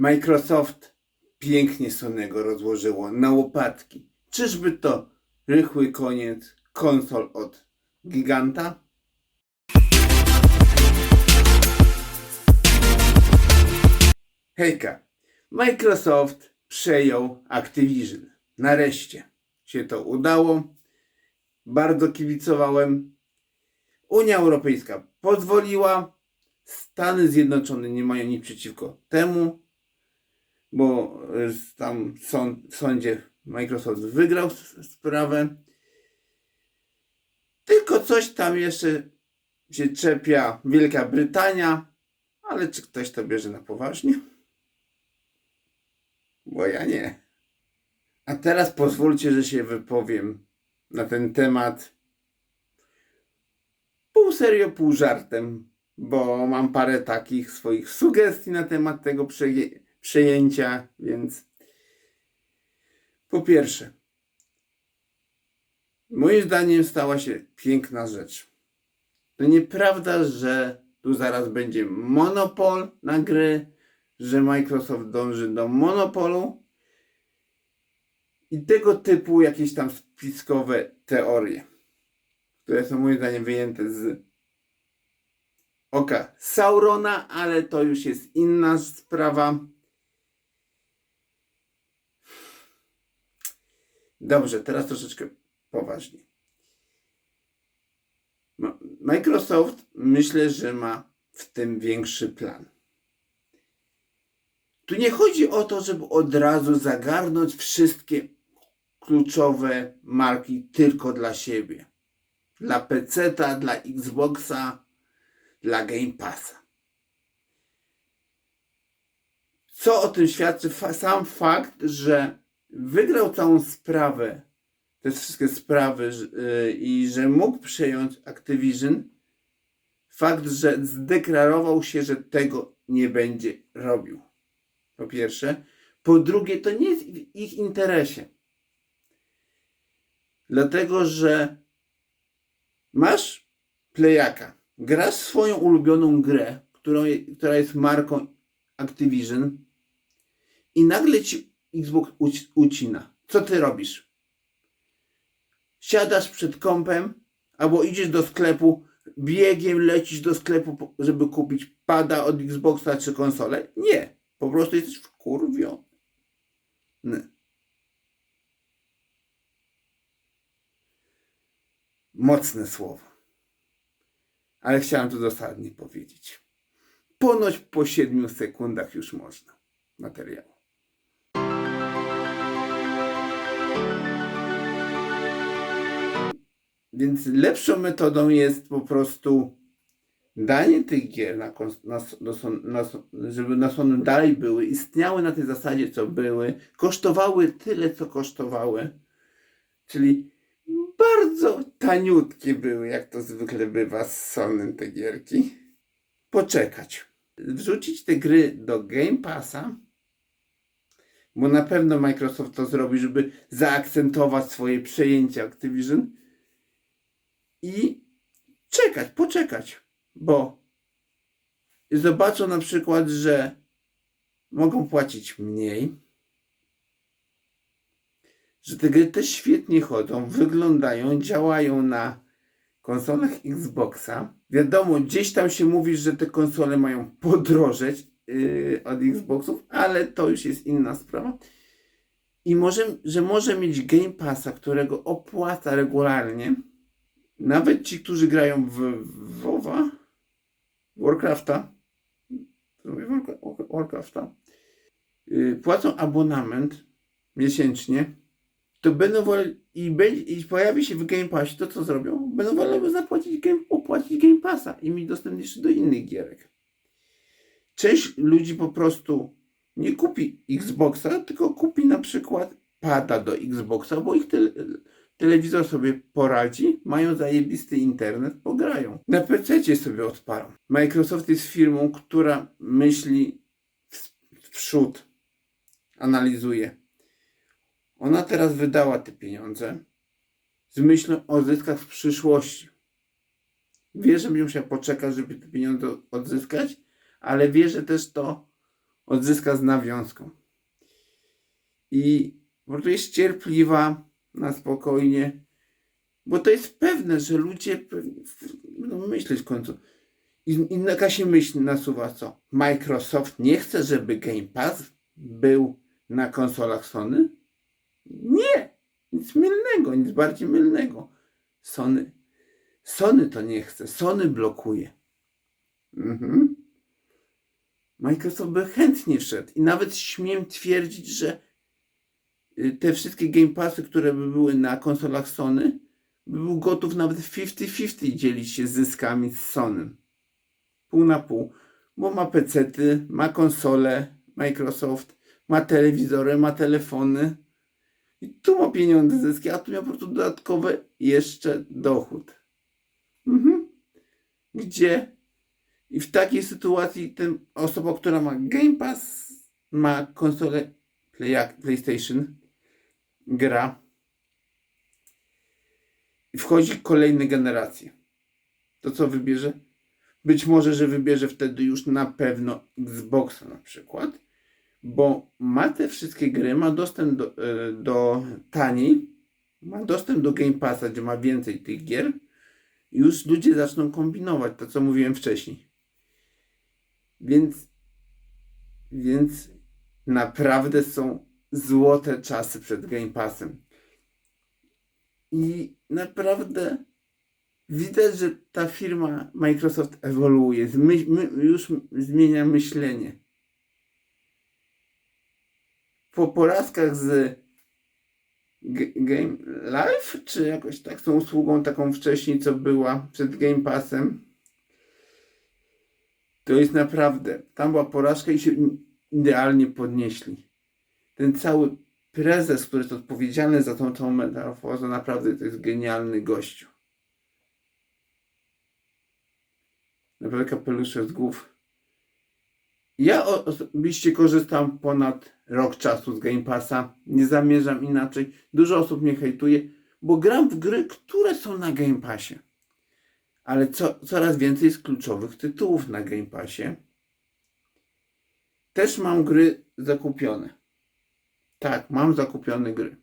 Microsoft pięknie Sonego rozłożyło na łopatki. Czyżby to rychły koniec konsol od giganta? Hejka, Microsoft przejął Activision. Nareszcie się to udało. Bardzo kibicowałem. Unia Europejska pozwoliła. Stany Zjednoczone nie mają nic przeciwko temu, bo y, tam sąd, w sądzie Microsoft wygrał sprawę. Tylko coś tam jeszcze się czepia Wielka Brytania, ale czy ktoś to bierze na poważnie? Bo ja nie. A teraz pozwólcie, że się wypowiem na ten temat pół serio, pół żartem, bo mam parę takich swoich sugestii na temat tego przeje- przejęcia, więc po pierwsze, moim zdaniem stała się piękna rzecz. To nieprawda, że tu zaraz będzie monopol na gry, że Microsoft dąży do monopolu i tego typu jakieś tam spiskowe teorie, które są moim zdaniem wyjęte z oka Saurona, ale to już jest inna sprawa. Dobrze, teraz troszeczkę poważniej. Ma- Microsoft myślę, że ma w tym większy plan. Tu nie chodzi o to, żeby od razu zagarnąć wszystkie kluczowe marki tylko dla siebie. Dla PC-ta, dla Xboxa, dla Game Passa. Co o tym świadczy sam fakt, że wygrał całą sprawę, te wszystkie sprawy yy, i że mógł przejąć Activision, fakt, że zdeklarował się, że tego nie będzie robił. Po pierwsze. Po drugie, to nie jest w ich interesie. Dlatego, że masz playaka, grasz swoją ulubioną grę, którą, która jest marką Activision i nagle ci Xbox uci- ucina. Co ty robisz? Siadasz przed kąpem albo idziesz do sklepu, biegiem lecisz do sklepu, żeby kupić pada od Xboxa czy konsolę? Nie. Po prostu jesteś wkurwiony. Mocne słowo. Ale chciałem to dosadnie powiedzieć. Ponoć po 7 sekundach już można materiału. Więc lepszą metodą jest po prostu danie tych gier, na, na, na, żeby na Sony dalej były, istniały na tej zasadzie, co były, kosztowały tyle, co kosztowały, czyli bardzo taniutkie były, jak to zwykle bywa z Sony te gierki. Poczekać. Wrzucić te gry do Game Passa, bo na pewno Microsoft to zrobi, żeby zaakcentować swoje przejęcie Activision i czekać, poczekać, bo zobaczą na przykład, że mogą płacić mniej, że te gry też świetnie chodzą, wyglądają, działają na konsolach Xboxa. Wiadomo, gdzieś tam się mówi, że te konsole mają podrożeć yy, od Xboxów, ale to już jest inna sprawa. I może, że może mieć Game Passa, którego opłaca regularnie, nawet ci, którzy grają w WoWa, Warcrafta, Warcrafta, yy, płacą abonament miesięcznie, to będą woleli, i, będzie, i pojawi się w Game Passie, to co zrobią? Będą woleli zapłacić game, opłacić Game Passa i mieć dostęp jeszcze do innych gierek. Część ludzi po prostu nie kupi Xboxa, tylko kupi na przykład pada do Xboxa, bo ich tele, telewizor sobie poradzi, mają zajebisty internet, pograją. Na PC sobie odpalą. Microsoft jest firmą, która myśli w, w przód, analizuje. Ona teraz wydała te pieniądze z myślą o zyskach w przyszłości. Wie, że będzie musiała poczekać, żeby te pieniądze odzyskać, ale wie, że też to odzyska z nawiązką. I po prostu jest cierpliwa na spokojnie, bo to jest pewne, że ludzie będą myśleć w końcu. I, I jaka się myśl nasuwa co? Microsoft nie chce, żeby Game Pass był na konsolach Sony? Nie! Nic mylnego, nic bardziej mylnego. Sony. Sony to nie chce. Sony blokuje. Mhm. Microsoft by chętnie szedł. I nawet śmiem twierdzić, że te wszystkie Game Passy, które by były na konsolach Sony, by był gotów nawet 50-50 dzielić się zyskami z Sonym. Pół na pół. Bo ma pecety, ma konsole Microsoft, ma telewizory, ma telefony. I tu ma pieniądze zyski, a tu miał po prostu dodatkowy jeszcze dochód. Mhm. Gdzie i w takiej sytuacji ten osoba, która ma Game Pass, ma konsolę Play, PlayStation, gra i wchodzi kolejne generacje. To co wybierze? Być może, że wybierze wtedy już na pewno Xboxa na przykład, bo ma te wszystkie gry, ma dostęp do, e, do taniej, ma dostęp do Game Passa, gdzie ma więcej tych gier. Już ludzie zaczną kombinować, to co mówiłem wcześniej. Więc, więc naprawdę są złote czasy przed Game Passem. I naprawdę widać, że ta firma Microsoft ewoluuje, zmy, my, już zmienia myślenie. Po porażkach z G- Game Live, czy jakoś tak tą usługą taką wcześniej, co była przed Game Passem, to jest naprawdę, tam była porażka i się idealnie podnieśli. Ten cały prezes, który jest odpowiedzialny za tą całą metamorfozę, naprawdę to jest genialny gościu. Naprawdę kapelusze z głów. Ja osobiście korzystam ponad rok czasu z Game Passa. Nie zamierzam inaczej. Dużo osób mnie hejtuje, bo gram w gry, które są na Game Passie. Ale co, coraz więcej jest kluczowych tytułów na Game Passie. Też mam gry zakupione. Tak, mam zakupione gry.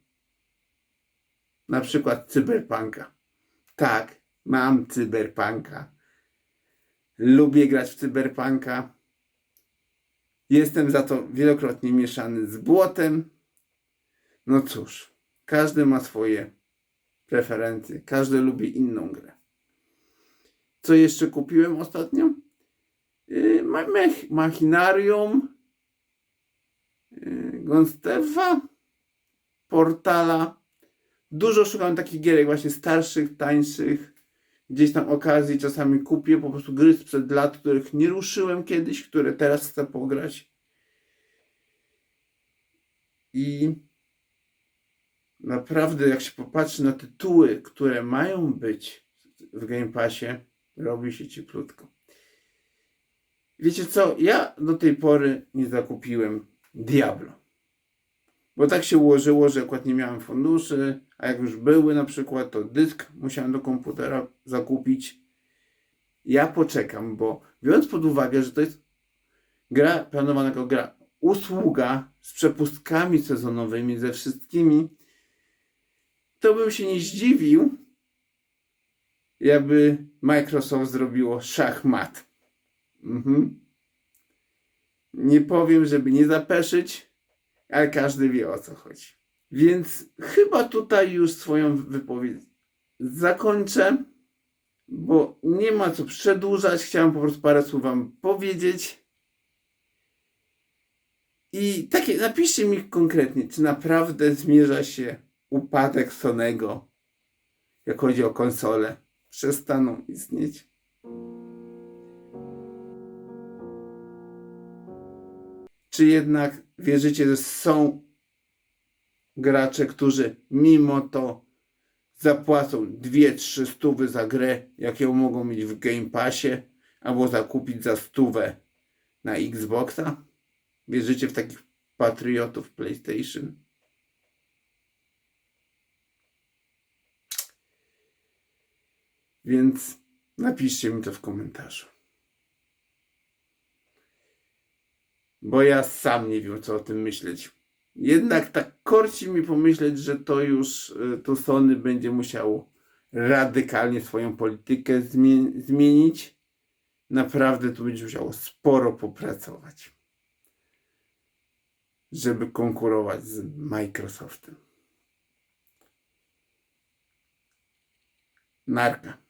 Na przykład Cyberpunka. Tak, mam Cyberpunka. Lubię grać w Cyberpunka. Jestem za to wielokrotnie mieszany z błotem. No cóż, każdy ma swoje preferencje. Każdy lubi inną grę. Co jeszcze kupiłem ostatnio? Yy, Machinarium, Gonstefa, Portala. Dużo szukam takich gierek właśnie starszych, tańszych. Gdzieś tam okazji czasami kupię po prostu gry sprzed lat, których nie ruszyłem kiedyś, które teraz chcę pograć. I naprawdę jak się popatrzy na tytuły, które mają być w Game Passie, robi się cieplutko. Wiecie co? Ja do tej pory nie zakupiłem Diablo. Bo tak się ułożyło, że akurat nie miałem funduszy, a jak już były na przykład, to dysk musiałem do komputera zakupić. Ja poczekam, bo biorąc pod uwagę, że to jest gra planowana jako gra, usługa z przepustkami sezonowymi, ze wszystkimi, to bym się nie zdziwił, jakby Microsoft zrobiło szachmat. Mhm. Nie powiem, żeby nie zapeszyć, ale każdy wie o co chodzi. Więc chyba tutaj już swoją wypowiedź zakończę, bo nie ma co przedłużać. Chciałem po prostu parę słów Wam powiedzieć. I takie, napiszcie mi konkretnie, czy naprawdę zmierza się upadek Sonego, jak chodzi o konsole. Przestaną istnieć. Czy jednak wierzycie, że są gracze, którzy mimo to zapłacą 2-3 stówy za grę, jak ją mogą mieć w Game Passie, albo zakupić za stówę na Xboxa? Wierzycie w takich patriotów PlayStation? Więc napiszcie mi to w komentarzu. Bo ja sam nie wiem, co o tym myśleć. Jednak tak korci mi pomyśleć, że to już y, to Sony będzie musiało radykalnie swoją politykę zmie- zmienić. Naprawdę tu będzie musiało sporo popracować, żeby konkurować z Microsoftem. Narka.